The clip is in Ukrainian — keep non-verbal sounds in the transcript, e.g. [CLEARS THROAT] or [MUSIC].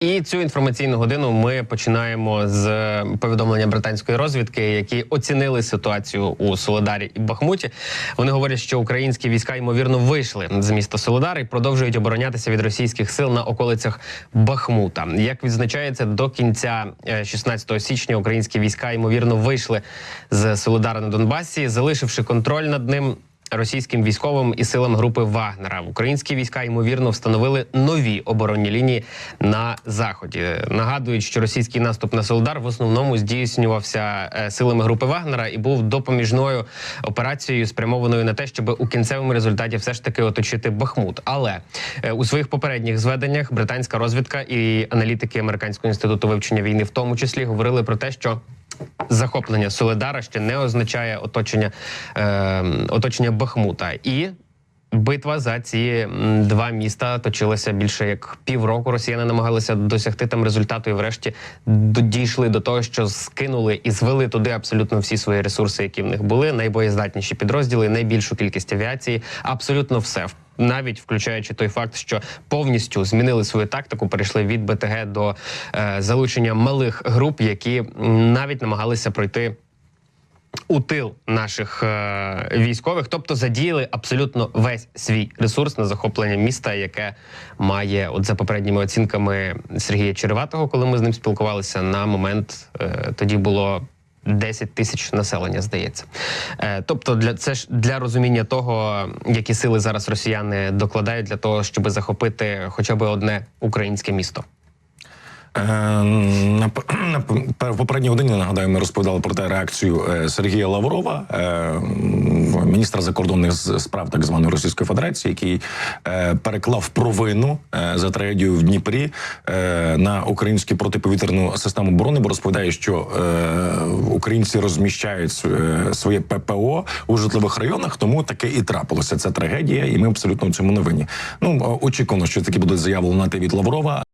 І цю інформаційну годину ми починаємо з повідомлення британської розвідки, які оцінили ситуацію у Солодарі і Бахмуті. Вони говорять, що українські війська ймовірно вийшли з міста Солодар і продовжують оборонятися від російських сил на околицях Бахмута. Як відзначається, до кінця е, 16 січня українські війська ймовірно вийшли з Солодара на Донбасі, залишивши контроль над ним російським військовим і силам групи Вагнера. Українські війська ймовірно встановили нові оборонні лінії на заході. Нагадують, що російський наступ на Солдар в основному здійснювався е, силами групи Вагнера і був допоміжною операцією, спрямованою на те, щоб у кінцевому результаті все ж таки оточити Бахмут. Але е, у своїх попередніх зведеннях британська розвідка і аналітики американського інституту вивчення війни, в тому числі, говорили про те, що захоплення Соледара ще не означає оточення, е, оточення Бахмута. І битва за ці два міста точилася більше як півроку. Росіяни намагалися досягти там результату, і врешті дійшли до того, що скинули і звели туди абсолютно всі свої ресурси, які в них були. Найбоєздатніші підрозділи, найбільшу кількість авіації, абсолютно все. Навіть включаючи той факт, що повністю змінили свою тактику, перейшли від БТГ до е, залучення малих груп, які навіть намагалися пройти у тил наших е, військових, тобто задіяли абсолютно весь свій ресурс на захоплення міста, яке має, от за попередніми оцінками Сергія Череватого, коли ми з ним спілкувалися, на момент е, тоді було. 10 тисяч населення, здається. Е, тобто, для це ж для розуміння того, які сили зараз росіяни докладають для того, щоб захопити хоча б одне українське місто. Е, На, [CLEARS THROAT] попередній годині нагадаю, ми розповідали про те реакцію е, Сергія Лаврова, е, міністра закордонних справ так званої Російської Федерації, який переклав провину за трагедію в Дніпрі на українську протиповітряну систему оборони, бо розповідає, що українці розміщають своє ППО у житлових районах, тому таке і трапилося. Це трагедія, і ми абсолютно в цьому не винні. Ну очікувано, що такі будуть заявлені від Лаврова.